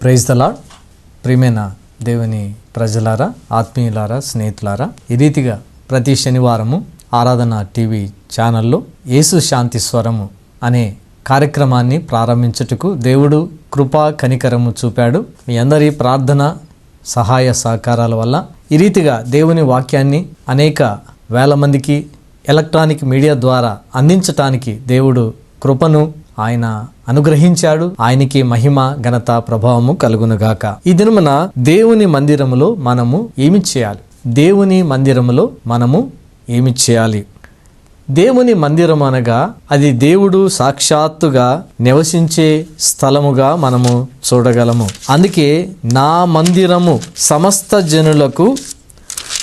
Praise దలా ప్రియమైన దేవుని ప్రజలారా ఆత్మీయులారా స్నేహితులారా ఈ రీతిగా ప్రతి శనివారము ఆరాధన టీవీ ఛానల్లో యేసు శాంతి స్వరము అనే కార్యక్రమాన్ని ప్రారంభించుటకు దేవుడు కృపా కనికరము చూపాడు. మీ అందరి ప్రార్థన సహాయ సహకారాల వల్ల ఈ రీతిగా దేవుని వాక్యాన్ని అనేక వేల మందికి ఎలక్ట్రానిక్ మీడియా ద్వారా అందించటానికి దేవుడు కృపను ఆయన అనుగ్రహించాడు. ఆయనకి మహిమ ఘనత ప్రభావము కలుగునుగాక. ఈ దినమున దేవుని మందిరములో మనము ఏమి చేయాలి? దేవుని మందిరములో మనము ఏమి చేయాలి? దేవుని మందిరం అనగా అది దేవుడు సాక్షాత్తుగా నివసించే స్థలముగా మనము చూడగలము. అందుకే నా మందిరము సమస్త జనులకు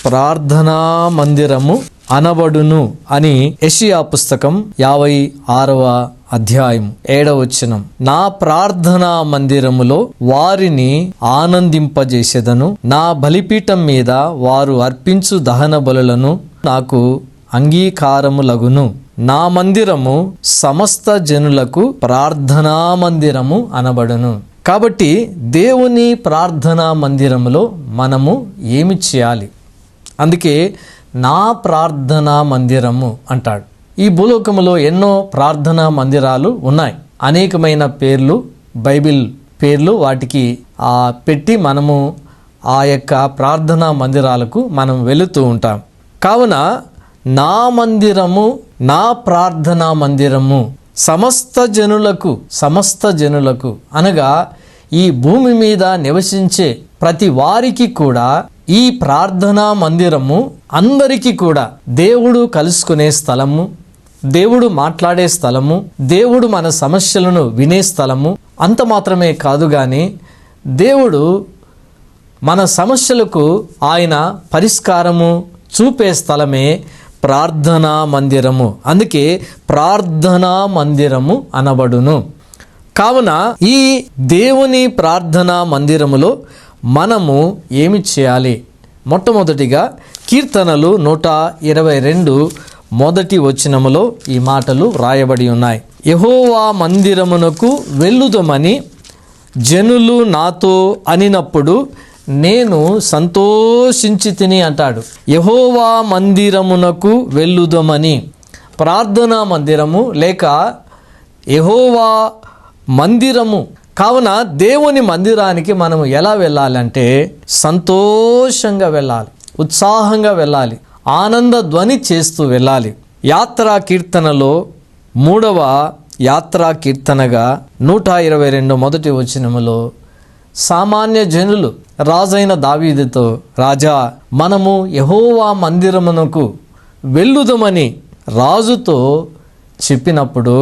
ప్రార్థనా మందిరము అనబడును అని యెషయా పుస్తకం యాభై ఆరవ అధ్యాయం ఏడవచనం నా ప్రార్థనా మందిరములో వారిని ఆనందింపజేసేదను. నా బలిపీఠం మీద వారు అర్పించు దహన బలులను నాకు అంగీకారములగును. నా మందిరము సమస్త జనులకు ప్రార్థనా మందిరము అనబడును. కాబట్టి దేవుని ప్రార్థనా మందిరములో మనము ఏమి చేయాలి? అందుకే నా ప్రార్థనా మందిరము అంటాడు. ఈ భూలోకములో ఎన్నో ప్రార్థనా మందిరాలు ఉన్నాయి. అనేకమైన పేర్లు బైబిల్ పేర్లు వాటికి ఆ పెట్టి మనము ఆ యొక్క ప్రార్థనా మందిరాలకు మనం వెళుతూ ఉంటాం. కావున నా మందిరము నా ప్రార్థనా మందిరము సమస్త జనులకు సమస్త జనులకు అనగా ఈ భూమి మీద నివసించే ప్రతి వారికి కూడా ఈ ప్రార్థనా మందిరము అందరికీ కూడా దేవుడు కలుసుకునే స్థలము దేవుడు మాట్లాడే స్థలము దేవుడు మన సమస్యలను వినే స్థలము అంత మాత్రమే కాదు కానీ దేవుడు మన సమస్యలకు ఆయన పరిష్కారము చూపే స్థలమే ప్రార్థనా మందిరము. అందుకే ప్రార్థనా మందిరము అనబడును. కావున ఈ దేవుని ప్రార్థనా మందిరములో మనము ఏమి చేయాలి? మొట్టమొదటిగా కీర్తనలు నూట ఇరవై రెండు మొదటి వచనములో ఈ మాటలు వ్రాయబడి ఉన్నాయి. యహోవా మందిరమునకు వెళ్ళుదమని జనులు నాతో అనినప్పుడు నేను సంతోషించి తిని అంటాడు. యహోవా మందిరమునకు వెళ్ళుదమని ప్రార్థనా మందిరము లేక యహోవా మందిరము కావున దేవుని మందిరానికి మనం ఎలా వెళ్ళాలంటే సంతోషంగా వెళ్ళాలి ఉత్సాహంగా వెళ్ళాలి ఆనంద ధ్వని చేస్తూ వెళ్ళాలి. యాత్రా కీర్తనలో మూడవ యాత్రా కీర్తనగా నూట ఇరవై రెండు మొదటి వచనములో సామాన్య జనులు రాజైన దావీదుతో రాజా మనము యహోవా మందిరమునకు వెళ్ళుదమని రాజుతో చెప్పినప్పుడు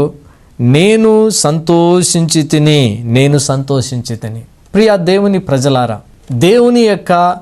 నేను సంతోషించి తిని నేను సంతోషించి తిని. ప్రియ దేవుని ప్రజలారా దేవుని యొక్క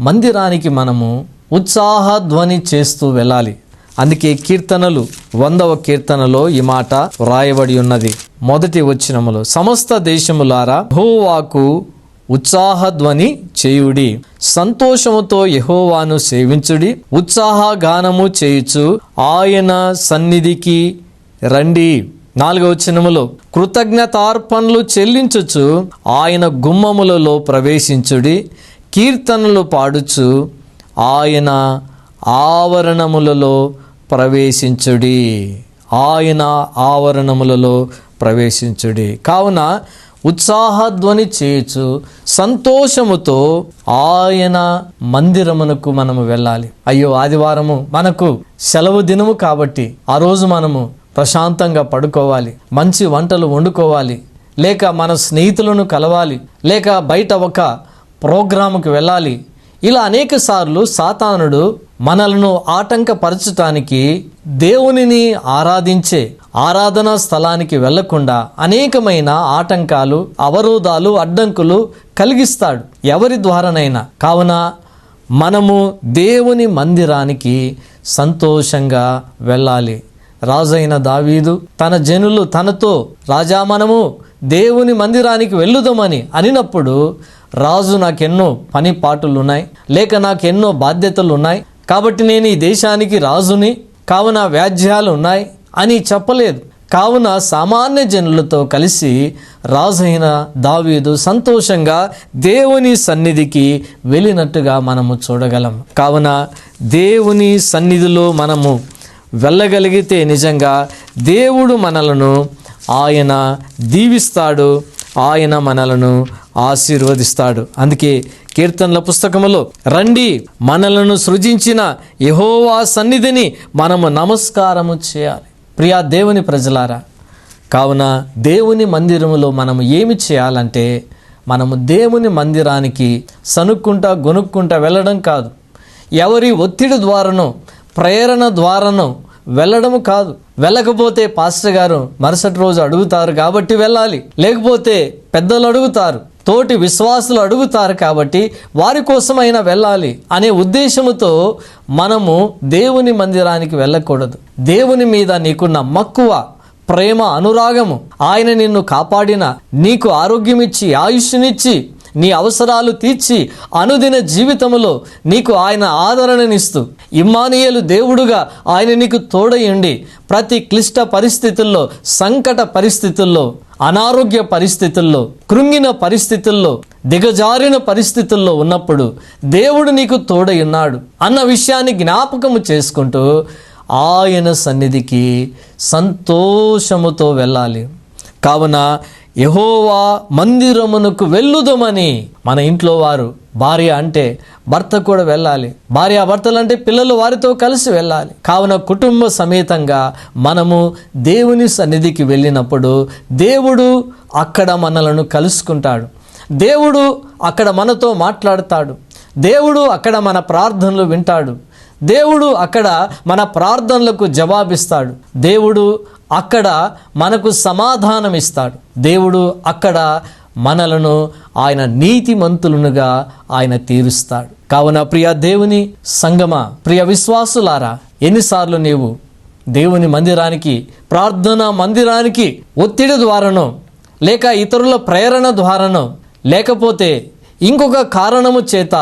మందిరానికి మనము ఉత్సాహధ్వని చేస్తూ వెళ్ళాలి. అందుకే కీర్తనలు వందవ కీర్తనలో ఈ మాట వ్రాయబడి ఉన్నది. మొదటి వచ్చినములో సమస్త దేశములారా హోవాకు ఉత్సాహధ్వని చేయుడి. సంతోషముతో యహోవాను సేవించుడి. ఉత్సాహ గానము చేయుచు ఆయన సన్నిధికి రండి. నాలుగవ వచనములో కృతజ్ఞతార్పణలు చెల్లించుచు ఆయన గుమ్మములలో ప్రవేశించుడి కీర్తనలు పాడుచు ఆయన ఆవరణములలో ప్రవేశించుడి. ఆయన ఆవరణములలో ప్రవేశించుడి. కావున ఉత్సాహధ్వని చేయొచ్చు సంతోషముతో ఆయన మందిరమునకు మనము వెళ్ళాలి. అయ్యో ఆదివారము మనకు సెలవు దినము కాబట్టి ఆ రోజు మనము ప్రశాంతంగా పడుకోవాలి. మంచి వంటలు వండుకోవాలి. లేక మన స్నేహితులను కలవాలి. లేక బయట ఒక ప్రోగ్రాముకి వెళ్ళాలి. ఇలా అనేక సార్లు సాతానుడు మనలను ఆటంకపరచటానికి దేవునిని ఆరాధించే ఆరాధనా స్థలానికి వెళ్ళకుండా అనేకమైన ఆటంకాలు అవరోధాలు అడ్డంకులు కలిగిస్తాడు ఎవరి ద్వారానైనా. కావున మనము దేవుని మందిరానికి సంతోషంగా వెళ్ళాలి. రాజైన దావీదు తన జనులు తనతో రాజా మనము దేవుని మందిరానికి వెళ్ళుదామని అనినప్పుడు రాజు నాకెన్నో పని పాటలు ఉన్నాయి లేక నాకెన్నో బాధ్యతలు ఉన్నాయి కాబట్టి నేను ఈ దేశానికి రాజుని కావున వ్యాజ్యాలు ఉన్నాయి అని చెప్పలేదు. కావున సామాన్య జనులతో కలిసి రాజైన దావీదు సంతోషంగా దేవుని సన్నిధికి వెళ్ళినట్టుగా మనము చూడగలం. కావున దేవుని సన్నిధిలో మనము వెళ్ళగలిగితే నిజంగా దేవుడు మనలను ఆయన దీవిస్తాడు ఆయన మనలను ఆశీర్వదిస్తాడు. అందుకే కీర్తనల పుస్తకములో రండి మనలను సృజించిన యహోవా సన్నిధిని మనము నమస్కారము చేయాలి. ప్రియా దేవుని ప్రజలారా కావున దేవుని మందిరములో మనము ఏమి చేయాలంటే మనము దేవుని మందిరానికి సనుక్కుంటా గొనుక్కుంటా వెళ్ళడం కాదు. ఎవరి ఒత్తిడి ద్వారానో ప్రేరణ ద్వారాను వెళ్ళడము కాదు. వెళ్ళకపోతే పాస్టర్ గారు మరుసటి రోజు అడుగుతారు కాబట్టి వెళ్ళాలి. లేకపోతే పెద్దలు అడుగుతారు. తోటి విశ్వాసులు అడుగుతారు కాబట్టి వారి కోసమైనా వెళ్ళాలి అనే ఉద్దేశముతో మనము దేవుని మందిరానికి వెళ్ళకూడదు. దేవుని మీద నీకున్న మక్కువ ప్రేమ అనురాగము ఆయన నిన్ను కాపాడిన నీకు ఆరోగ్యమిచ్చి ఆయుష్నిచ్చి నీ అవసరాలు తీర్చి అనుదిన జీవితంలో నీకు ఆయన ఆదరణనిస్తూ ఇమ్మానియలు దేవుడుగా ఆయన నీకు తోడయుండి ప్రతి క్లిష్ట పరిస్థితుల్లో సంకట పరిస్థితుల్లో అనారోగ్య పరిస్థితుల్లో కృంగిన పరిస్థితుల్లో దిగజారిన పరిస్థితుల్లో ఉన్నప్పుడు దేవుడు నీకు తోడై ఉన్నాడు అన్న విషయాన్ని జ్ఞాపకము చేసుకుంటూ ఆయన సన్నిధికి సంతోషముతో వెళ్ళాలి. కావున యహోవా మందిరమునకు వెళ్ళుదమని మన ఇంట్లో వారు భార్య అంటే భర్త కూడా వెళ్ళాలి. భార్య భర్తలు అంటే పిల్లలు వారితో కలిసి వెళ్ళాలి. కావున కుటుంబ సమేతంగా మనము దేవుని సన్నిధికి వెళ్ళినప్పుడు దేవుడు అక్కడ మనలను కలుసుకుంటాడు. దేవుడు అక్కడ మనతో మాట్లాడతాడు. దేవుడు అక్కడ మన ప్రార్థనలు వింటాడు. దేవుడు అక్కడ మన ప్రార్థనలకు జవాబిస్తాడు. దేవుడు అక్కడ మనకు సమాధానం ఇస్తాడు దేవుడు అక్కడ మనలను ఆయన నీతిమంతులనుగా ఆయన తీరుస్తాడు. కావున ప్రియ దేవుని సంగమ ప్రియ విశ్వాసులారా ఎన్నిసార్లు నీవు దేవుని మందిరానికి ప్రార్థనా మందిరానికి ఒత్తిడి ద్వారానో లేక ఇతరుల ప్రేరణ ద్వారానో లేకపోతే ఇంకొక కారణము చేత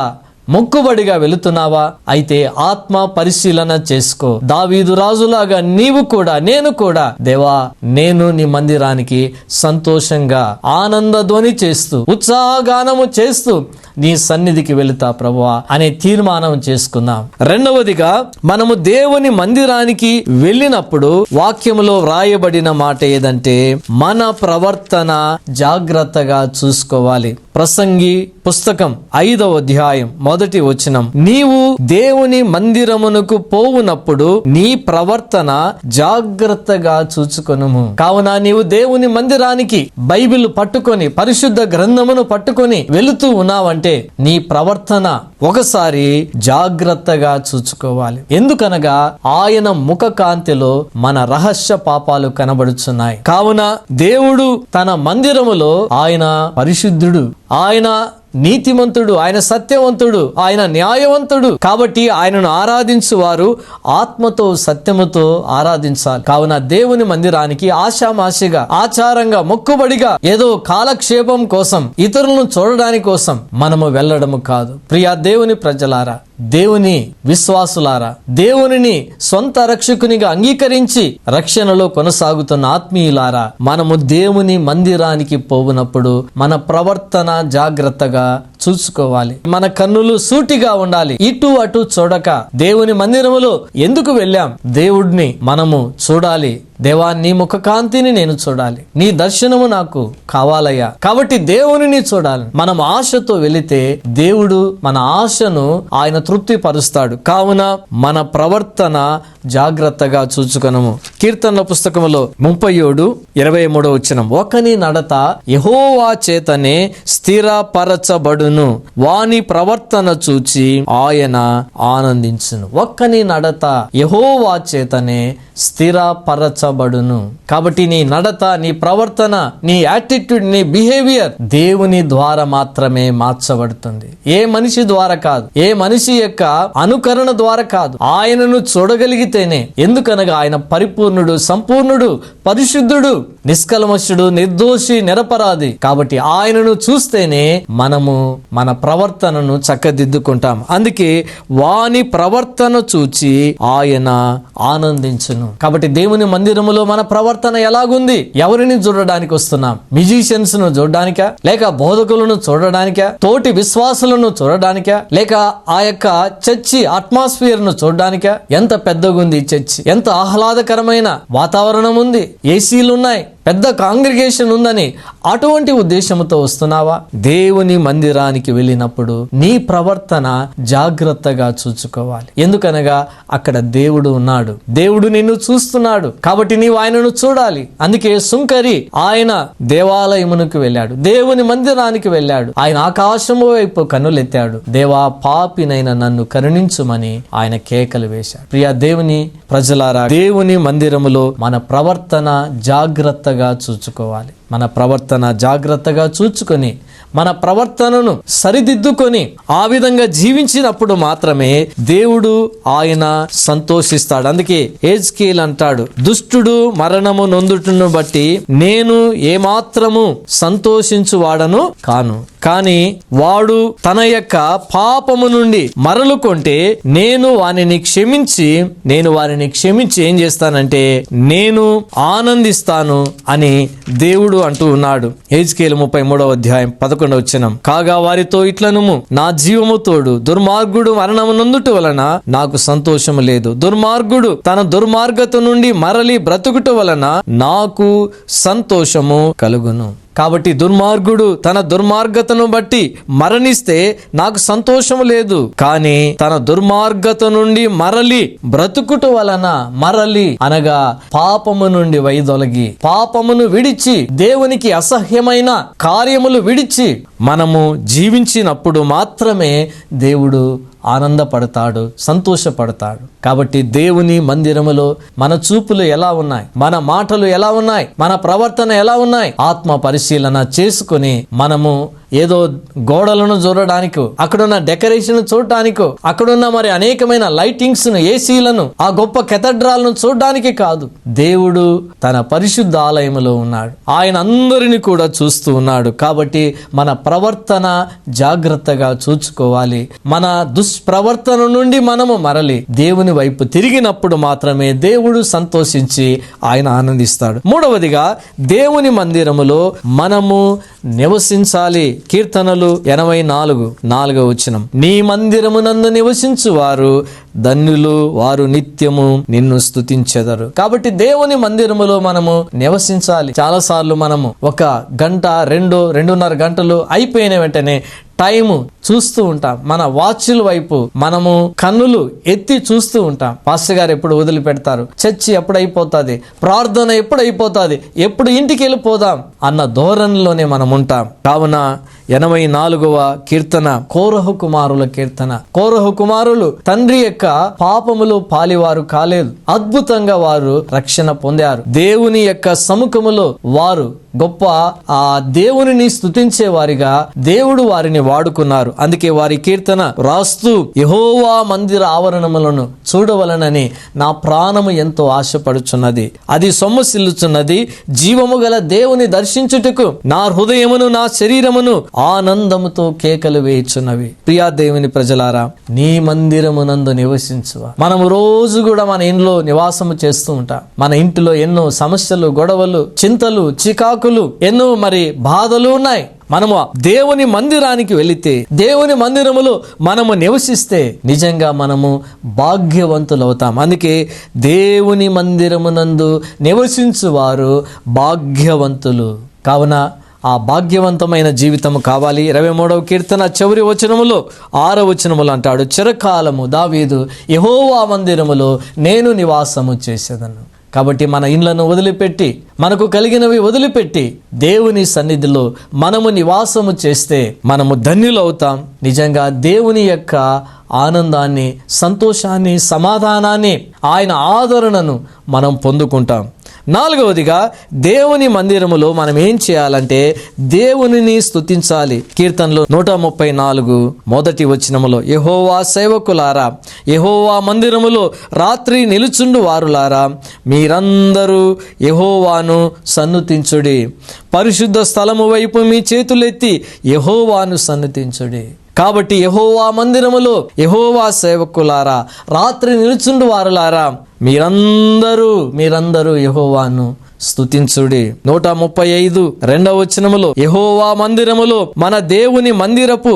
మొక్కుబడిగా వెళుతున్నావా? అయితే ఆత్మ పరిశీలన చేసుకో. దావీదు రాజులాగా నీవు కూడా నేను కూడా. దేవా నేను నీ మందిరానికి సంతోషంగా ఆనంద ధ్వని చేస్తూ ఉత్సాహగానము చేస్తూ నీ సన్నిధికి వెళుతా ప్రభువా అనే తీర్మానం చేసుకుందాం. రెండవదిగా మనము దేవుని మందిరానికి వెళ్ళినప్పుడు వాక్యములో వ్రాయబడిన మాట ఏదంటే మన ప్రవర్తన జాగ్రత్తగా చూసుకోవాలి. ప్రసంగి పుస్తకం ఐదవ అధ్యాయం మొదటి వచనం. నీవు దేవుని మందిరమునకు పోవునప్పుడు నీ ప్రవర్తన జాగ్రత్తగా చూచుకొనుము. కావున నీవు దేవుని మందిరానికి బైబిల్ పట్టుకొని పరిశుద్ధ గ్రంథమును పట్టుకొని వెళుతూ ఉన్నావంటే నీ ప్రవర్తన ఒకసారి జాగ్రత్తగా చూచుకోవాలి. ఎందుకనగా ఆయన ముఖ కాంతిలో మన రహస్య పాపాలు కనబడుచున్నాయి. కావున దేవుడు తన మందిరములో ఆయన పరిశుద్ధుడు ఆయన నీతిమంతుడు ఆయన సత్యవంతుడు ఆయన న్యాయవంతుడు. కాబట్టి ఆయనను ఆరాధించు వారు ఆత్మతో సత్యముతో ఆరాధించాలి కావున దేవుని మందిరానికి ఆశామాషిగా ఆచారంగా మొక్కుబడిగా ఏదో కాలక్షేపం కోసం ఇతరులను చూడడానికి కోసం మనము వెళ్ళడము కాదు. ప్రియా దేవుని ప్రజలారా దేవుని విశ్వాసులారా దేవునిని సొంత రక్షకునిగా అంగీకరించి రక్షణలో కొనసాగుతున్న ఆత్మీయులారా మనము దేవుని మందిరానికి పోవునప్పుడు మన ప్రవర్తన జాగ్రత్తగా చూసుకోవాలి. మన కన్నులు సూటిగా ఉండాలి. ఇటు అటు చూడక దేవుని మందిరములో ఎందుకు వెళ్ళాం? దేవుడిని మనము చూడాలి. దేవా నీ ముఖ కాంతిని నేను చూడాలి. నీ దర్శనము నాకు కావాలయ్యా. కాబట్టి దేవునిని చూడాలి. మనం ఆశతో వెళితే దేవుడు మన ఆశను ఆయన తృప్తి పరుస్తాడు కావున మన ప్రవర్తన జాగ్రత్తగా చూచుకొనము. కీర్తనల పుస్తకములో ముప్పై ఏడు ఇరవై మూడో వచ్చిన ఒకని నడత యహోవా చేతనే స్థిరపరచబడును. వాని ప్రవర్తన చూచి ఆయన ఆనందించును. ఒక్కని నడత యహోవా చేతనే స్థిరపరచ స్థిరపరచబడును కాబట్టి నీ నడత నీ ప్రవర్తన నీ యాటిట్యూడ్ నీ బిహేవియర్ దేవుని ద్వారా మాత్రమే మార్చబడుతుంది. ఏ మనిషి ద్వారా కాదు. ఏ మనిషి యొక్క అనుకరణ ద్వారా కాదు. ఆయనను చూడగలిగితేనే. ఎందుకనగా ఆయన పరిపూర్ణుడు సంపూర్ణుడు పరిశుద్ధుడు నిష్కల్మషుడు నిర్దోషి నిరపరాధి. కాబట్టి ఆయనను చూస్తేనే మనము మన ప్రవర్తనను చక్కదిద్దుకుంటాం. అందుకే వాని ప్రవర్తన చూచి ఆయన ఆనందించును. కాబట్టి దేవుని మందిరం మందిరములో మన ప్రవర్తన ఎలాగుంది? ఎవరిని చూడడానికి వస్తున్నాం? మ్యూజిషియన్స్ను చూడడానికా? లేక బోధకులను చూడడానికా? తోటి విశ్వాసులను చూడడానికా? లేక ఆ యొక్క చర్చి అట్మాస్ఫియర్ను చూడడానికా? ఎంత పెద్దగుంది చర్చి. ఎంత ఆహ్లాదకరమైన వాతావరణం ఉంది ఏసీలు ఉన్నాయి పెద్ద కాంగ్రిగేషన్ ఉందని అటువంటి ఉద్దేశంతో వస్తున్నావా? దేవుని మందిరానికి వెళ్ళినప్పుడు నీ ప్రవర్తన జాగ్రత్తగా చూసుకోవాలి. ఎందుకనగా అక్కడ దేవుడు ఉన్నాడు. దేవుడు నిన్ను చూస్తున్నాడు. కాబట్టి నీవు ఆయనను చూడాలి. అందుకే సుంకరి ఆయన దేవాలయమునకు వెళ్ళాడు. దేవుని మందిరానికి వెళ్ళాడు. ఆయన ఆకాశము వైపు కన్నులెత్తాడు. దేవా పాపినైన నన్ను కరుణించుమని ఆయన కేకలు వేశాడు. ప్రియా దేవుని ప్రజలారా దేవుని మందిరములో మన ప్రవర్తన జాగ్రత్త జాగ్రత్తగా చూసుకోవాలి. మన ప్రవర్తన జాగ్రత్తగా చూచుకొని మన ప్రవర్తనను సరిదిద్దుకొని ఆ విధంగా జీవించినప్పుడు మాత్రమే దేవుడు ఆయన సంతోషిస్తాడు. అందుకే ఏజ్కేల్ అంటాడు దుష్టుడు మరణము నొందుటను బట్టి నేను ఏమాత్రము సంతోషించువాడను కాను. కానీ వాడు తన యొక్క పాపము నుండి మరలుకొంటే నేను వానిని క్షమించి నేను వారిని క్షమించి ఏం చేస్తానంటే నేను ఆనందిస్తాను అని దేవుడు అంటూ ఉన్నాడు. ఏజ్కేలు ముప్పై మూడవ అధ్యాయం పదకొండవ వచ్చినం కాగా వారితో ఇట్లనుము నా జీవము తోడు దుర్మార్గుడు మరణము నొందుట వలన నాకు సంతోషము లేదు. దుర్మార్గుడు తన దుర్మార్గత నుండి మరలి బ్రతుకుట వలన నాకు సంతోషము కలుగును. కాబట్టి దుర్మార్గుడు తన దుర్మార్గతను బట్టి మరణిస్తే నాకు సంతోషం లేదు. కానీ తన దుర్మార్గత నుండి మరలి బ్రతుకుట వలన మరలి అనగా పాపము నుండి వైదొలగి పాపమును విడిచి దేవునికి అసహ్యమైన కార్యములు విడిచి మనము జీవించినప్పుడు మాత్రమే దేవుడు ఆనందపడతాడు సంతోషపడతాడు. కాబట్టి దేవుని మందిరములో మన చూపులు ఎలా ఉన్నాయి? మన మాటలు ఎలా ఉన్నాయి? మన ప్రవర్తన ఎలా ఉన్నాయి? ఆత్మ పరిశీలన చేసుకుని మనము ఏదో గోడలను చూడడానికి అక్కడున్న డెకరేషన్ చూడటానికో అక్కడున్న మరి అనేకమైన లైటింగ్స్ను ఏసీలను ఆ గొప్ప కెథడ్రాలను చూడడానికి కాదు. దేవుడు తన పరిశుద్ధ ఆలయములో ఉన్నాడు. ఆయన అందరిని కూడా చూస్తూ ఉన్నాడు. కాబట్టి మన ప్రవర్తన జాగ్రత్తగా చూసుకోవాలి మన దుష్ప్రవర్తన నుండి మనము మరలి దేవుని వైపు తిరిగినప్పుడు మాత్రమే దేవుడు సంతోషించి ఆయన ఆనందిస్తాడు. మూడవదిగా దేవుని మందిరములో మనము నివసించాలి. కీర్తనలు ఎనభై నాలుగు నాలుగవ వచనం. నీ మందిరమునందు నివసించు వారు ధన్యులు వారు నిత్యము నిన్ను స్థుతించెదరు కాబట్టి దేవుని మందిరములో మనము నివసించాలి. చాలాసార్లు మనము ఒక గంట రెండు రెండున్నర గంటలు అయిపోయిన వెంటనే టైము చూస్తూ ఉంటాం. మన వాచ్ల వైపు మనము కన్నులు ఎత్తి చూస్తూ ఉంటాం. పాస్టర్ గారు ఎప్పుడు వదిలిపెడతారు? చర్చి ఎప్పుడు అయిపోతుంది ప్రార్థన ఎప్పుడు అయిపోతుంది ఎప్పుడు ఇంటికి వెళ్ళిపోదాం అన్న ధోరణిలోనే మనం ఉంటాం. కావున ఎనభై నాలుగవ కీర్తన కోరహు కుమారుల కీర్తన. కోరహు కుమారులు తండ్రి యొక్క పాపములు పాలివారు కాలేదు. అద్భుతంగా వారు రక్షణ పొందారు. దేవుని యొక్క సముఖములో వారు గొప్ప ఆ దేవునిని స్తుతించే వారిగా దేవుడు వారిని వాడుకున్నారు. అందుకే వారి కీర్తన రాస్తూ యహోవా మందిర ఆవరణములను చూడవలనని నా ప్రాణము ఎంతో ఆశపడుచున్నది. అది సొమ్మసిల్లుచున్నది జీవము గల దేవుని దర్శించుటకు నా హృదయమును నా శరీరమును ఆనందముతో కేకలు వేయిచున్నవి. ప్రియా దేవుని ప్రజలారా నీ మందిరమునందు నివసించువా. మనము రోజు కూడా మన ఇంట్లో నివాసము చేస్తూ ఉంటాం. మన ఇంటిలో ఎన్నో సమస్యలు గొడవలు చింతలు చికాకులు ఎన్నో మరి బాధలు ఉన్నాయి. మనము దేవుని మందిరానికి వెళితే దేవుని మందిరములో మనము నివసిస్తే నిజంగా మనము భాగ్యవంతులవుతాం. అందుకే దేవుని మందిరమునందు నివసించువారు భాగ్యవంతులు. కావున ఆ భాగ్యవంతమైన జీవితం కావాలి. ఇరవై మూడవ కీర్తన చివరి వచనములో ఆరవ వచనములు అంటాడు చిరకాలము దావీదు యహోవా మందిరములో నేను నివాసము చేసేదను. కాబట్టి మన ఇండ్లను వదిలిపెట్టి మనకు కలిగినవి వదిలిపెట్టి దేవుని సన్నిధిలో మనము నివాసము చేస్తే మనము ధన్యులవుతాం నిజంగా దేవుని యొక్క ఆనందాన్ని సంతోషాన్ని సమాధానాన్ని ఆయన ఆదరణను మనం పొందుకుంటాం. నాలుగవదిగా దేవుని మందిరములో మనం ఏం చేయాలంటే దేవునిని స్తుతించాలి. కీర్తనలో నూట ముప్పై నాలుగు మొదటి వచనములో యహోవా సేవకులారా యహోవా మందిరములో రాత్రి నిలుచుండు వారులారా మీరందరూ యహోవాను సన్నుతించుడి. పరిశుద్ధ స్థలము వైపు మీ చేతులెత్తి యహోవాను సన్నుతించుడి. కాబట్టి యహోవా మందిరములో యహోవా సేవకులారా రాత్రి నిలుచుండు వారులారా మీరందరూ మీరందరూ యహోవాను స్తుతించుడి. నూట ముప్పై ఐదు రెండవ వచనములో యహోవా మందిరములో మన దేవుని మందిరపు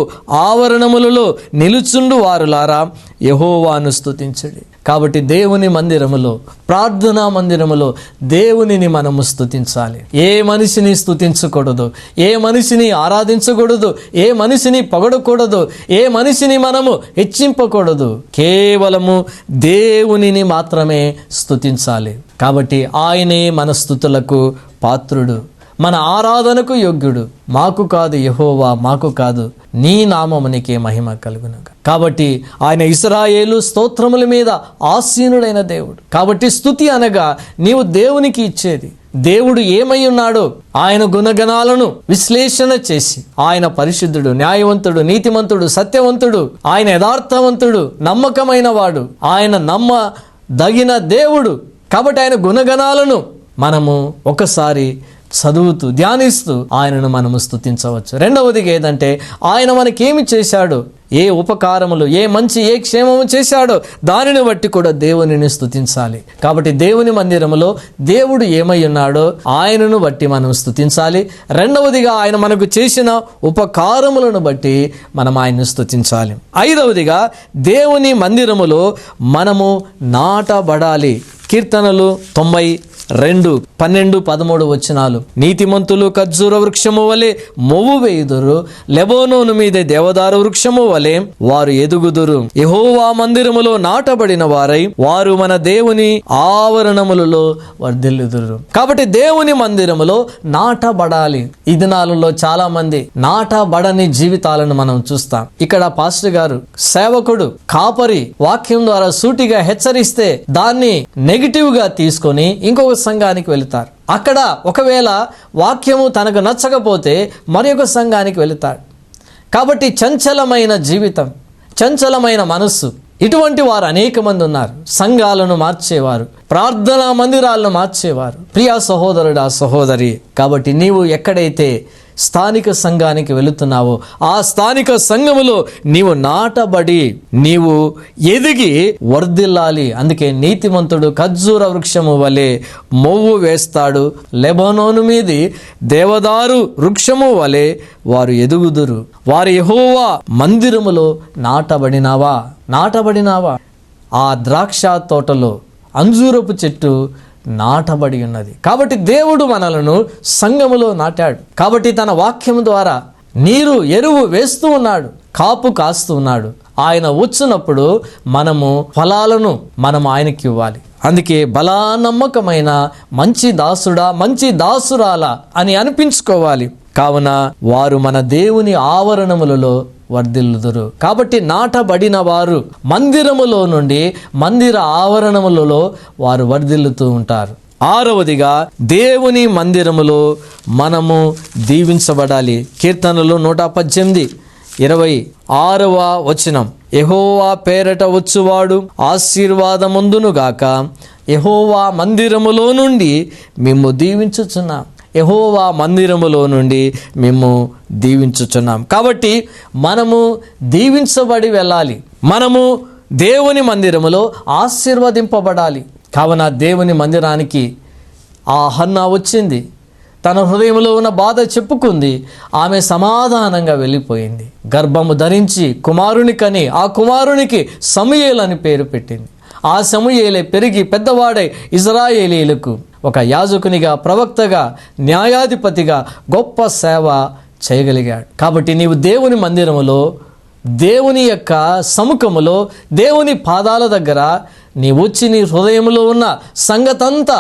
ఆవరణములలో నిలుచుండు వారులారా యహోవాను స్తుతించుడి. కాబట్టి దేవుని మందిరములో ప్రార్థనా మందిరములో దేవునిని మనము స్థుతించాలి ఏ మనిషిని స్థుతించకూడదు ఏ మనిషిని ఆరాధించకూడదు ఏ మనిషిని పొగడకూడదు ఏ మనిషిని మనము హెచ్చింపకూడదు. కేవలము దేవునిని మాత్రమే స్థుతించాలి కాబట్టి ఆయనే మన స్థుతులకు పాత్రుడు. మన ఆరాధనకు యోగ్యుడు. మాకు కాదు యహోవా మాకు కాదు నీ నామమునికే మహిమ కలుగును కాబట్టి ఆయన ఇస్రాయేలు స్తోత్రముల మీద ఆసీనుడైన దేవుడు. కాబట్టి స్థుతి అనగా నీవు దేవునికి ఇచ్చేది. దేవుడు ఏమై ఉన్నాడో ఆయన గుణగణాలను విశ్లేషణ చేసి ఆయన పరిశుద్ధుడు న్యాయవంతుడు నీతిమంతుడు సత్యవంతుడు ఆయన యథార్థవంతుడు నమ్మకమైన వాడు ఆయన నమ్మ దగిన దేవుడు. కాబట్టి ఆయన గుణగణాలను మనము ఒకసారి చదువుతూ ధ్యానిస్తూ ఆయనను మనము స్తుతించవచ్చు. రెండవదిగా ఏదంటే ఆయన మనకేమి చేశాడు? ఏ ఉపకారములు ఏ మంచి ఏ క్షేమము చేశాడో దానిని బట్టి కూడా దేవునిని స్తుతించాలి. కాబట్టి దేవుని మందిరములో దేవుడు ఏమై ఉన్నాడో ఆయనను బట్టి మనం స్తుతించాలి. రెండవదిగా ఆయన మనకు చేసిన ఉపకారములను బట్టి మనం ఆయన్ను స్తుతించాలి. ఐదవదిగా దేవుని మందిరములో మనము నాటబడాలి. కీర్తనలు తొంభై రెండు పన్నెండు పదమూడు వచనాలు. నీతిమంతులు ఖర్జూర వృక్షము వలె మొవ్వు వేయుదురు. లెబోనోను మీద దేవదారు వృక్షము వలె వారు ఎదుగుదురు. యహోవా మందిరములో నాటబడిన వారై వారు మన దేవుని ఆవరణములలో వర్ధిల్లుదురు. కాబట్టి దేవుని మందిరములో నాటబడాలి. ఈ దినాలలో చాలా మంది నాటబడని జీవితాలను మనం చూస్తాం. ఇక్కడ పాస్టర్ గారు సేవకుడు కాపరి వాక్యం ద్వారా సూటిగా హెచ్చరిస్తే దాన్ని నెగిటివ్గా తీసుకొని ఇంకొక సంఘానికి వెళుతారు. అక్కడ ఒకవేళ వాక్యము తనకు నచ్చకపోతే మరి ఒక సంఘానికి వెళుతాడు. కాబట్టి చంచలమైన జీవితం చంచలమైన మనస్సు ఇటువంటి వారు అనేక మంది ఉన్నారు. సంఘాలను మార్చేవారు. ప్రార్థనా మందిరాలను మార్చేవారు. ప్రియా సహోదరుడా సహోదరి కాబట్టి నీవు ఎక్కడైతే స్థానిక సంఘానికి వెళుతున్నావో ఆ స్థానిక సంఘములో నీవు నాటబడి నీవు ఎదిగి వర్ధిల్లాలి. అందుకే నీతిమంతుడు ఖర్జూర వృక్షము వలె మొవ్వు వేస్తాడు. లెబనోను మీది దేవదారు వృక్షము వలె వారు ఎదుగుదురు. వారి యెహోవా మందిరములో నాటబడినావా? నాటబడినావా? ఆ ద్రాక్ష తోటలో అంజూరపు చెట్టు నాటబడి ఉన్నది. కాబట్టి దేవుడు మనలను సంఘములో నాటాడు. కాబట్టి తన వాక్యం ద్వారా నీరు ఎరువు వేస్తూ ఉన్నాడు కాపు కాస్తూ ఉన్నాడు. ఆయన వచ్చినప్పుడు మనము ఫలాలను మనం ఆయనకి ఇవ్వాలి. అందుకే బలానమ్మకమైన మంచి దాసుడా మంచి దాసురాలా అని అనిపించుకోవాలి. కావున వారు మన దేవుని ఆవరణములలో వర్ధిల్లుదురు. కాబట్టి నాటబడిన వారు మందిరములో నుండి మందిర ఆవరణములలో వారు వర్ధిల్లుతూ ఉంటారు. ఆరవదిగా దేవుని మందిరములో మనము దీవించబడాలి. కీర్తనలు నూట పద్దెనిమిది ఇరవై ఆరవ వచనం. ఎహోవా పేరట వచ్చువాడు ఆశీర్వాదముందునుగాక ఎహోవా మందిరములో నుండి మేము దీవించుచున్నాం. యహోవా మందిరములో నుండి మేము దీవించుచున్నాం. కాబట్టి మనము దీవించబడి వెళ్ళాలి. మనము దేవుని మందిరములో ఆశీర్వదింపబడాలి. కావున దేవుని మందిరానికి ఆ హన్న వచ్చింది. తన హృదయంలో ఉన్న బాధ చెప్పుకుంది. ఆమె సమాధానంగా వెళ్ళిపోయింది. గర్భము ధరించి కుమారుని కని ఆ కుమారునికి సమయేల్ అని పేరు పెట్టింది. ఆ సమయేలే పెరిగి పెద్దవాడై ఇజ్రాయేలీలకు ఒక యాజకునిగా ప్రవక్తగా న్యాయాధిపతిగా గొప్ప సేవ చేయగలిగాడు. కాబట్టి నీవు దేవుని మందిరములో దేవుని యొక్క సముఖములో దేవుని పాదాల దగ్గర నీ వచ్చి నీ హృదయంలో ఉన్న సంగతంతా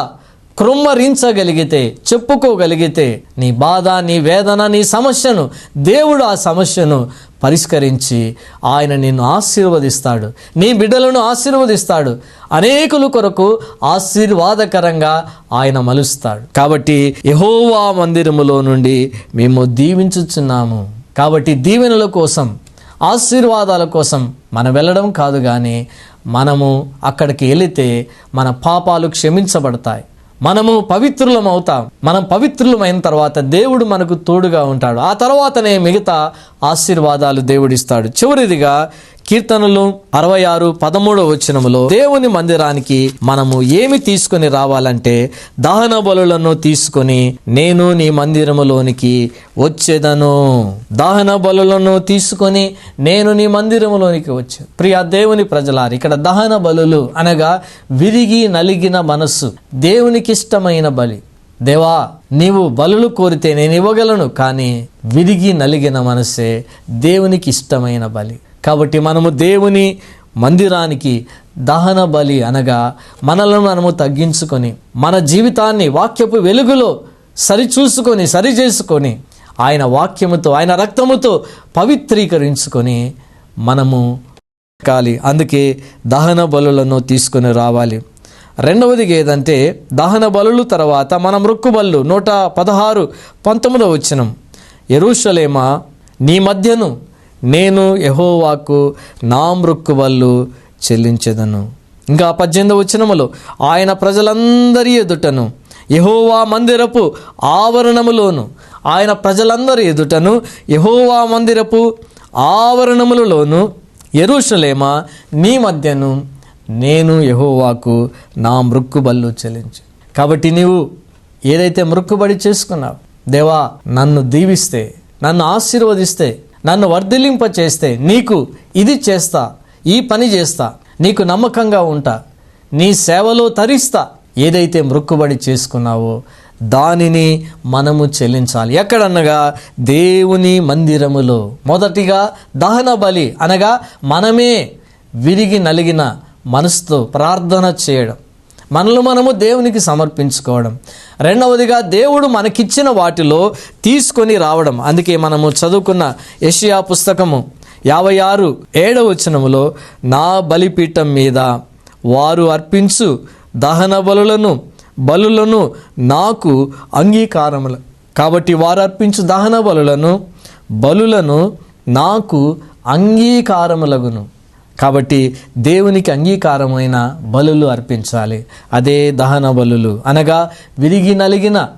కృమ్మరించగలిగితే చెప్పుకోగలిగితే నీ బాధ నీ వేదన నీ సమస్యను దేవుడు ఆ సమస్యను పరిష్కరించి ఆయన నిన్ను ఆశీర్వదిస్తాడు. నీ బిడ్డలను ఆశీర్వదిస్తాడు. అనేకుల కొరకు ఆశీర్వాదకరంగా ఆయన మలుస్తాడు. కాబట్టి యహోవా మందిరములో నుండి మేము దీవించుచున్నాము. కాబట్టి దీవెనల కోసం ఆశీర్వాదాల కోసం మనం వెళ్ళడం కాదు కానీ మనము అక్కడికి వెళితే మన పాపాలు క్షమించబడతాయి. మనము పవిత్రులం అవుతాం మనం పవిత్రులమైన తర్వాత దేవుడు మనకు తోడుగా ఉంటాడు. ఆ తర్వాతనే మిగతా ఆశీర్వాదాలు దేవుడిస్తాడు. చివరిదిగా కీర్తనలు అరవై ఆరు పదమూడవ వచనములో దేవుని మందిరానికి మనము ఏమి తీసుకొని రావాలంటే దహన బలులను తీసుకొని నేను నీ మందిరములోనికి వచ్చేదను. దహన బలులను తీసుకొని నేను నీ మందిరములోనికి వచ్చే. ప్రియ దేవుని ప్రజలారు ఇక్కడ దహన బలులు అనగా విరిగి నలిగిన మనస్సు దేవునికి ఇష్టమైన బలి. దేవా నీవు బలులు కోరితే నేను ఇవ్వగలను కానీ విరిగి నలిగిన మనసే దేవునికి ఇష్టమైన బలి. కాబట్టి మనము దేవుని మందిరానికి దహన బలి అనగా మనలను మనము తగ్గించుకొని మన జీవితాన్ని వాక్యపు వెలుగులో సరిచూసుకొని సరి చేసుకొని ఆయన వాక్యముతో ఆయన రక్తముతో పవిత్రీకరించుకొని మనము కాలి అందుకే దహన బలులను తీసుకొని రావాలి. రెండవది ఏదంటే దహన బలులు తర్వాత మన మృక్కుబళ్ళు నూట పదహారు పంతొమ్మిదవ వచ్చినం ఎరుషలేమా నీ మధ్యను నేను యహోవాకు నా మృక్కుబళ్ళు చెల్లించెదను. ఇంకా పద్దెనిమిది వచనములో ఆయన ప్రజలందరి ఎదుటను యహోవా మందిరపు ఆవరణములోను ఆయన ప్రజలందరి ఎదుటను యహోవా మందిరపు ఆవరణములలోను ఎరుషలేమ నీ మధ్యను నేను యహోవాకు నా మృక్కుబళ్ళు చెల్లించు. కాబట్టి నీవు ఏదైతే మృక్కుబడి చేసుకున్నావు దేవా నన్ను దీవిస్తే నన్ను ఆశీర్వదిస్తే నన్ను వర్ధిలింప చేస్తే నీకు ఇది చేస్తా ఈ పని చేస్తా నీకు నమ్మకంగా ఉంటా నీ సేవలో తరిస్తా. ఏదైతే మృక్కుబడి చేసుకున్నావో దానిని మనము చెల్లించాలి. ఎక్కడనగా దేవుని మందిరములో. మొదటిగా దహన బలి అనగా మనమే విరిగి నలిగిన మనసుతో ప్రార్థన చేయడం. మనల్ని మనము దేవునికి సమర్పించుకోవడం. రెండవదిగా దేవుడు మనకిచ్చిన వాటిలో తీసుకొని రావడం. అందుకే మనము చదువుకున్న యషియా పుస్తకము యాభై ఆరు ఏడవ వచనములో నా బలిపీఠం మీద వారు అర్పించు దహన బలులను బలులను నాకు అంగీకారములు. కాబట్టి వారు అర్పించు దహన బలులను బలులను నాకు అంగీకారములగును. కాబట్టి దేవునికి అంగీకారమైన బలులు అర్పించాలి. అదే దహన బలులు. అనగా విరిగి నలిగిన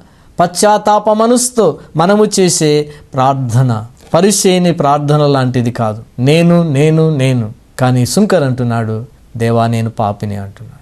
పశ్చాత్తాప మనసుతో మనము చేసే ప్రార్థన. పరిశేని ప్రార్థన లాంటిది కాదు. నేను నేను నేను. కానీ సుంకర్ అంటున్నాడు దేవా నేను పాపిని అంటున్నాడు.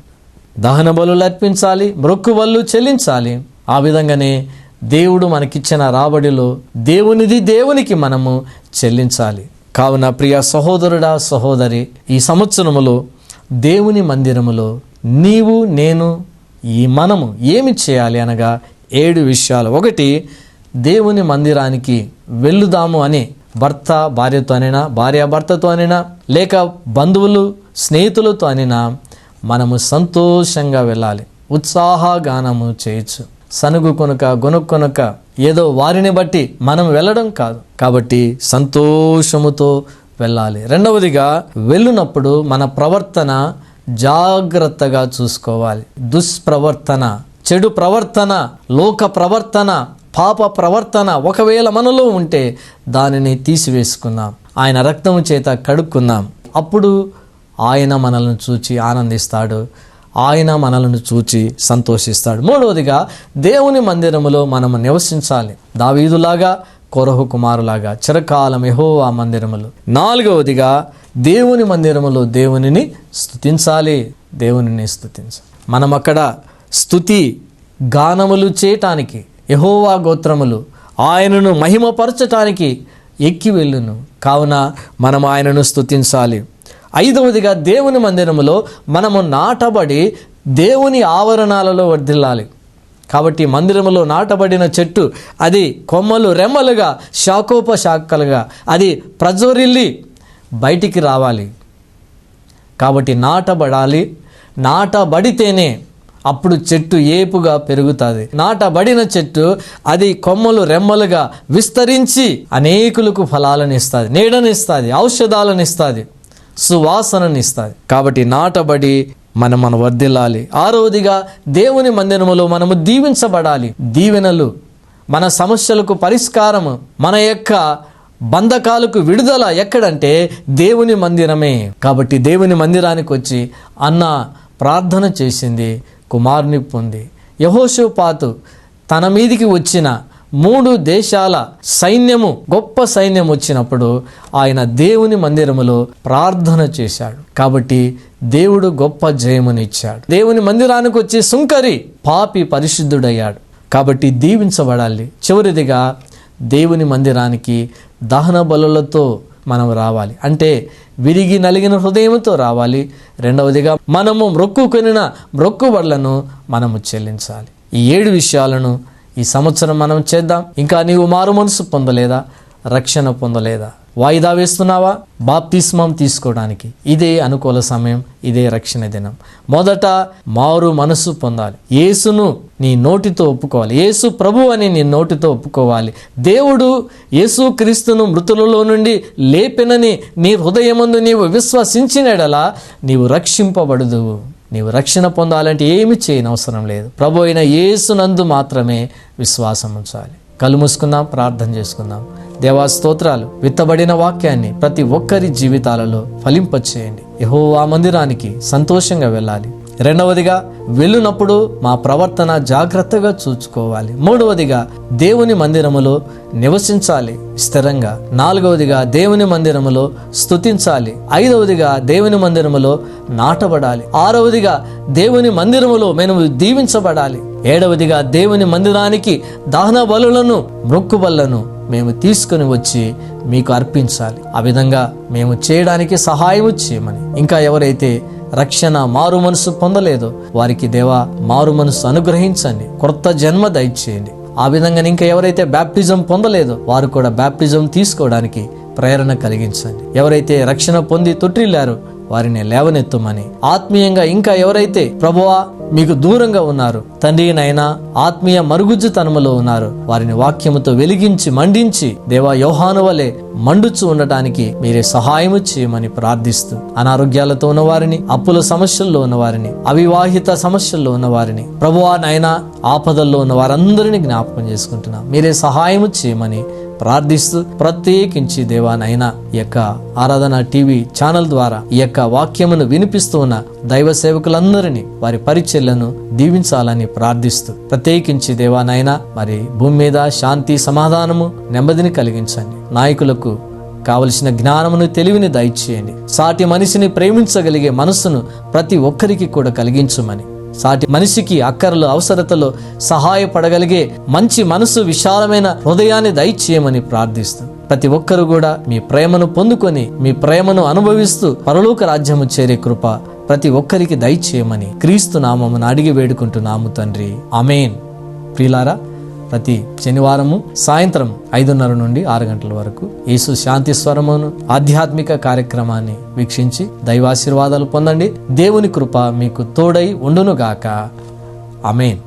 దహన బలులు అర్పించాలి మృక్కు బలు చెల్లించాలి. ఆ విధంగానే దేవుడు మనకిచ్చిన రాబడిలో దేవునిది దేవునికి మనము చెల్లించాలి. కావున ప్రియ సహోదరుడా సహోదరి ఈ సంవత్సరములో దేవుని మందిరములో నీవు నేను ఈ మనము ఏమి చేయాలి అనగా ఏడు విషయాలు. ఒకటి దేవుని మందిరానికి వెళ్ళుదాము అని భర్త భార్యతో అనినా భార్య భర్తతో అనినా లేక బంధువులు స్నేహితులతో అనినా మనము సంతోషంగా వెళ్ళాలి. ఉత్సాహగానము చేయొచ్చు. సనుగు కొనుక గొనుక్కొనుక ఏదో వారిని బట్టి మనం వెళ్ళడం కాదు. కాబట్టి సంతోషముతో వెళ్ళాలి. రెండవదిగా వెళ్ళినప్పుడు మన ప్రవర్తన జాగ్రత్తగా చూసుకోవాలి. దుష్ప్రవర్తన చెడు ప్రవర్తన లోక ప్రవర్తన పాప ప్రవర్తన ఒకవేళ మనలో ఉంటే దానిని తీసివేసుకుందాం. ఆయన రక్తము చేత కడుక్కుందాం. అప్పుడు ఆయన మనల్ని చూచి ఆనందిస్తాడు. ఆయన మనలను చూచి సంతోషిస్తాడు. మూడవదిగా దేవుని మందిరములో మనము నివసించాలి. దావీదులాగా కొరహు కుమారులాగా చిరకాలం ఎహో ఆ మందిరములు. నాలుగవదిగా దేవుని మందిరములో దేవునిని స్థుతించాలి దేవునిని స్థుతించాలి మనం అక్కడ స్థుతి గానములు చేయటానికి యహోవా గోత్రములు ఆయనను మహిమపరచటానికి ఎక్కి వెళ్ళును. కావున మనం ఆయనను స్థుతించాలి ఐదవదిగా దేవుని మందిరములో మనము నాటబడి దేవుని ఆవరణాలలో వర్ధిల్లాలి. కాబట్టి మందిరములో నాటబడిన చెట్టు అది కొమ్మలు రెమ్మలుగా శాఖోపశాఖలుగా అది ప్రజ్వరిల్లి బయటికి రావాలి. కాబట్టి నాటబడాలి. నాటబడితేనే అప్పుడు చెట్టు ఏపుగా పెరుగుతుంది. నాటబడిన చెట్టు అది కొమ్మలు రెమ్మలుగా విస్తరించి అనేకులకు ఫలాలను ఇస్తుంది నీడనిస్తుంది ఔషధాలను ఇస్తుంది. సువాసనని కాబట్టి నాటబడి మనం మనం వర్ధిల్లాలి. ఆరవదిగా దేవుని మందిరములో మనము దీవించబడాలి. దీవెనలు మన సమస్యలకు పరిష్కారము మన యొక్క బంధకాలకు విడుదల ఎక్కడంటే దేవుని మందిరమే. కాబట్టి దేవుని మందిరానికి వచ్చి అన్న ప్రార్థన చేసింది కుమారుని పొంది. యహోషోపాతు తన మీదికి వచ్చిన మూడు దేశాల సైన్యము గొప్ప సైన్యం వచ్చినప్పుడు ఆయన దేవుని మందిరములో ప్రార్థన చేశాడు. కాబట్టి దేవుడు గొప్ప జయమునిచ్చాడు దేవుని మందిరానికి వచ్చి సుంకరి పాపి పరిశుద్ధుడయ్యాడు. కాబట్టి దీవించబడాలి. చివరిదిగా దేవుని మందిరానికి దహన బలులతో మనం రావాలి. అంటే విరిగి నలిగిన హృదయంతో రావాలి. రెండవదిగా మనము మొక్కుకొనిన మొక్కుబడులను మనము చెల్లించాలి. ఈ ఏడు విషయాలను ఈ సంవత్సరం మనం చేద్దాం. ఇంకా నీవు మారు మనసు పొందలేదా? రక్షణ పొందలేదా? వాయిదా వేస్తున్నావా? బాప్తిస్మం తీసుకోవడానికి ఇదే అనుకూల సమయం ఇదే రక్షణ దినం. మొదట మారు మనసు పొందాలి. యేసును నీ నోటితో ఒప్పుకోవాలి. యేసు ప్రభు అని నీ నోటితో ఒప్పుకోవాలి. దేవుడు యేసు క్రీస్తును మృతులలో నుండి లేపినని నీ హృదయమందు నీవు విశ్వసించినడలా నీవు రక్షింపబడదువు. నీవు రక్షణ పొందాలంటే ఏమి చేయని అవసరం లేదు. ప్రభు అయిన యేసునందు మాత్రమే విశ్వాసం ఉంచాలి. కళ్ళు మూసుకుందాం ప్రార్థన చేసుకుందాం. దేవా స్తోత్రాలు విత్తబడిన వాక్యాన్ని ప్రతి ఒక్కరి జీవితాలలో ఫలింపచేయండి. యహో ఆ మందిరానికి సంతోషంగా వెళ్ళాలి. రెండవదిగా వెళ్ళినప్పుడు మా ప్రవర్తన జాగ్రత్తగా చూసుకోవాలి మూడవదిగా దేవుని మందిరములో నివసించాలి స్థిరంగా. నాలుగవదిగా దేవుని మందిరములో స్థుతించాలి ఐదవదిగా దేవుని మందిరములో నాటబడాలి. ఆరవదిగా దేవుని మందిరములో మేము దీవించబడాలి. ఏడవదిగా దేవుని మందిరానికి దహన బలులను మొక్కుబళ్ళను మేము తీసుకుని వచ్చి మీకు అర్పించాలి. ఆ విధంగా మేము చేయడానికి సహాయం చేయమని. ఇంకా ఎవరైతే రక్షణ మారు మనసు పొందలేదో. వారికి దేవా మారు మనసు అనుగ్రహించండి. కొత్త జన్మ దయచేయండి. ఆ విధంగా ఇంకా ఎవరైతే బ్యాప్టిజం పొందలేదో వారు కూడా బ్యాప్టిజం తీసుకోవడానికి ప్రేరణ కలిగించండి. ఎవరైతే రక్షణ పొంది తొట్టిల్లారో వారిని లేవనెత్తుమని. ఆత్మీయంగా ఇంకా ఎవరైతే ప్రభువా మీకు దూరంగా ఉన్నారు. తండ్రి నైనా ఆత్మీయ మరుగుజ్జుతనములో ఉన్నారు. వారిని వాక్యముతో వెలిగించి మండించి దేవా యోహాను వలె మండుచు ఉండటానికి మీరే సహాయము చేయమని ప్రార్థిస్తూ అనారోగ్యాలతో ఉన్న వారిని అప్పుల సమస్యల్లో ఉన్న వారిని అవివాహిత సమస్యల్లో ఉన్న వారిని ప్రభువా నాయన ఆపదల్లో ఉన్న వారందరినీ జ్ఞాపకం చేసుకుంటున్నాం. మీరే సహాయము చేయమని ప్రార్థిస్తూ ప్రత్యేకించి దేవానైనా ఈ యొక్క ఆరాధన టీవీ ఛానల్ ద్వారా ఈ యొక్క వాక్యమును వినిపిస్తూ ఉన్న దైవ సేవకులందరినీ వారి పరిచర్లను దీవించాలని ప్రార్థిస్తూ ప్రత్యేకించి దేవానైనా మరి భూమి మీద శాంతి సమాధానము నెమ్మదిని కలిగించండి. నాయకులకు కావలసిన జ్ఞానమును తెలివిని దయచేయండి. సాటి మనిషిని ప్రేమించగలిగే మనస్సును ప్రతి ఒక్కరికి కూడా కలిగించమని సాటి మనిషికి అక్కరలు అవసరతలో సహాయపడగలిగే మంచి మనసు విశాలమైన హృదయాన్ని దయచేయమని ప్రార్థిస్తూ ప్రతి ఒక్కరు కూడా మీ ప్రేమను పొందుకొని మీ ప్రేమను అనుభవిస్తూ పరలోక రాజ్యము చేరే కృప ప్రతి ఒక్కరికి దయచేయమని క్రీస్తు నామమును అడిగి వేడుకుంటున్నాము తండ్రి. అమేన్ ప్రియులారా ప్రతి శనివారము సాయంత్రం ఐదున్నర నుండి ఆరు గంటల వరకు యేసు శాంతి స్వరమును ఆధ్యాత్మిక కార్యక్రమాన్ని వీక్షించి దైవాశీర్వాదాలు పొందండి. దేవుని కృప మీకు తోడై ఉండునుగాక. అమేన్